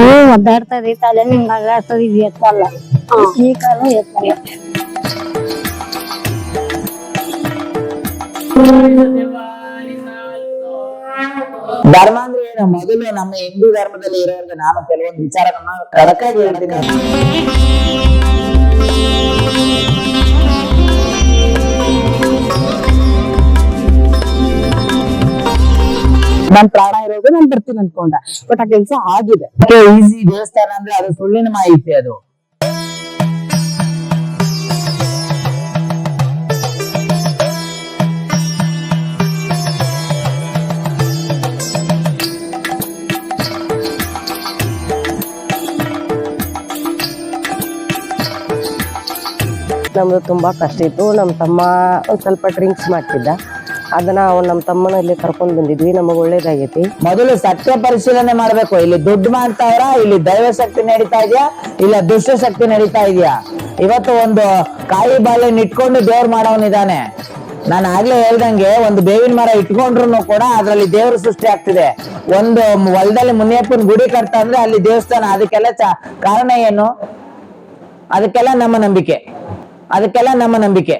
ಅದು ಒದ್ದಾಡ್ತದೆ ತಲೆ ನಿಂಗೆ ಅಲ್ಲಾಡ್ತದೆ ಇದು ಎತ್ತಲ್ಲ ಈ ಕಾಲು ಎತ್ತಲ್ಲ ಧರ್ಮ ಅಂದ್ರೆ ಏನು ಮೊದಲು ನಮ್ಮ ಹಿಂದೂ ಧರ್ಮದಲ್ಲಿ ಇರೋರಿಗೆ ನಾನು ಕೆಲವೊಂದು ವಿಚಾರಗಳನ್ನ ಕಡಕಾಗಿ ಹೇಳ್ತೀನಿ ನನ್ ಪ್ರಾಣ ಇರೋದು ನಾನು ಬರ್ತೀನಿ ಅನ್ಕೊಂಡ. ಬಟ್ ಆ ಕೆಲಸ ಆಗಿದೆ. ಈಸಿ ದೇವಸ್ಥಾನ ಅಂದ್ರೆ ಅದು ಸುಳ್ಳಿನ ಮಾಹಿತಿ ಅದು. ನಮ್ದು ತುಂಬಾ ಕಷ್ಟ ಇತ್ತು. ನಮ್ಮ ತಮ್ಮ ಸ್ವಲ್ಪ ಡ್ರಿಂಕ್ಸ್ ಮಾಡ್ತಿದ್ದ. ಅದನ್ನ ಅವ್ನು ನಮ್ಮ ತಮ್ಮನ ಇಲ್ಲಿ ಕರ್ಕೊಂಡ್ ಬಂದಿದ್ವಿ. ನಮಗ್ ಒಳ್ಳೇದಾಗೈತಿ. ಮೊದಲು ಸತ್ಯ ಪರಿಶೀಲನೆ ಮಾಡ್ಬೇಕು. ಇಲ್ಲಿ ದುಡ್ಡು ಮಾಡ್ತಾವ್ರ? ಇಲ್ಲಿ ದೈವ ಶಕ್ತಿ ನಡೀತಾ ಇದೆಯಾ? ಇಲ್ಲ ದುಷ್ಟ ಶಕ್ತಿ ನಡೀತಾ ಇದೆಯಾ? ಇವತ್ತು ಒಂದು ಕಾಯಿ ಬಾಳೆ ಇಟ್ಕೊಂಡು ದೇವ್ರ ಮಾಡವನಿದಾನೆ ನಾನು ಆಗ್ಲೇ ಹೇಳ್ದಂಗೆ ಒಂದು ಬೇವಿನ ಮರ ಇಟ್ಕೊಂಡ್ರು ಕೂಡ ಅದ್ರಲ್ಲಿ ದೇವ್ರ ಸೃಷ್ಟಿ ಆಗ್ತಿದೆ. ಒಂದು ಹೊಲದಲ್ಲಿ ಮುನಿಯಪ್ಪನ ಗುಡಿ ಕಟ್ತಾ ಅಂದ್ರೆ ಅಲ್ಲಿ ದೇವಸ್ಥಾನ, ಅದಕ್ಕೆಲ್ಲ ಕಾರಣ ಏನು? ಅದಕ್ಕೆಲ್ಲ ನಮ್ಮ ನಂಬಿಕೆ. ಅದಕ್ಕೆಲ್ಲ ನಮ್ಮ ನಂಬಿಕೆ.